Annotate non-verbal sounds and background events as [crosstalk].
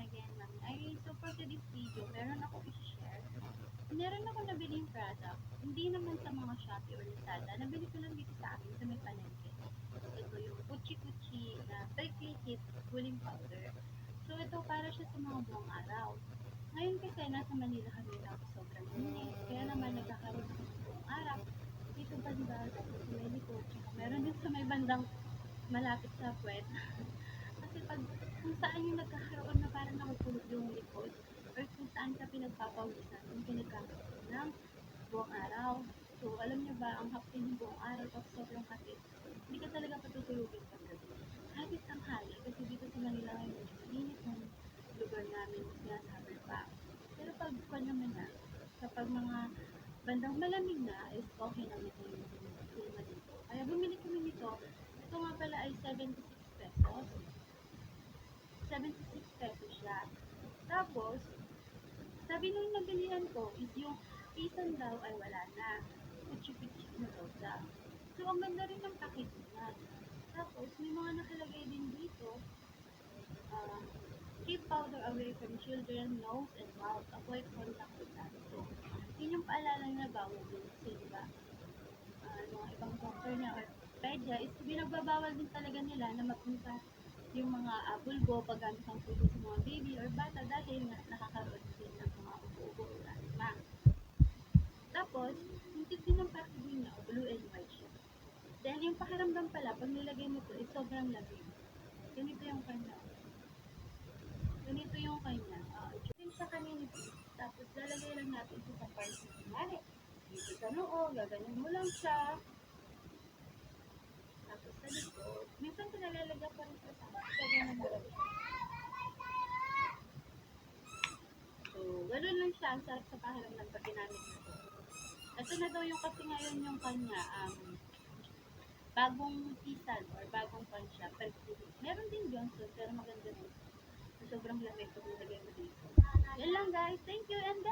again, ma'am. Ay, so for today's video, meron ako i-share. Meron ako nabiling product. Hindi naman sa mga Shopee or Lazada. Nabili ko lang dito sa amin sa may palengke. Ito yung Kuchi Kuchi na prickly heat cooling powder. So ito para siya sa mga buong araw. Ngayon kasi nasa Manila kami na sobrang init. Kaya naman nagkakaroon ako ng buong araw. Dito banda, tapos sa may likod. Meron din sa may bandang malapit sa puwet. [laughs] Kasi pag kung saan yung nagkakaroon na parang nakapulot yung likod or kung saan pinagpapawisan yung pinagkakaroon ng buong araw. So, alam niyo ba, ang hapin ng buong araw tapos sobrang kapit, hindi ka talaga patutulugin pag gabi. Kahit isang hali, kasi dito sa Manila ngayon, medyo mainit ng lugar namin, kaya summer pa. Pero pag kwan naman na, kapag mga bandang malamig na, is okay na ito yung klima dito. Kaya bumili kami nito. Ito nga pala ay 76 pesos. 76 pesos siya. Tapos, sabi nung nabilihan ko is yung pisan daw ay wala na. Kuchi-kuchi na daw siya. So, ang ganda rin ng packaging niya. Tapos, may mga nakalagay din dito. Uh, keep powder away from children, nose, and mouth. Avoid contact with that. So, yun yung paalala na bawal din kasi, di ba? Ah, mga ibang doctor na or pedya is binagbabawal din talaga nila na mapunta yung mga uh, bulbo paggamit ng puso sa mga baby or bata dahil nga nakakaroon din ng mga ubo-ubo or asma. Tapos, yung tip din ng packaging niya, blue and white siya. Dahil yung pakiramdam pala, pag nilagay mo to, is sobrang lamig. Ganito yung kanya. Ganito yung kanya. Uh, din siya kanina. Tapos, lalagay lang natin ito sa part na kunwari. Dito sa noo, gaganin mo lang siya. Tapos sa likod, minsan ko nalalagyan pa rin sa sa So, ganun mo lang siya. So, ganun lang siya. Ang sarap sa pakiramdam pag ginamit mo to. Ito na daw yung kasi ngayon yung kanya, um, bagong pisan or bagong pan siya. Pero, meron din Johnson, pero maganda rin. So, sobrang lamig pag nilagay mo dito. Yan lang guys. Thank you and. Bye-bye!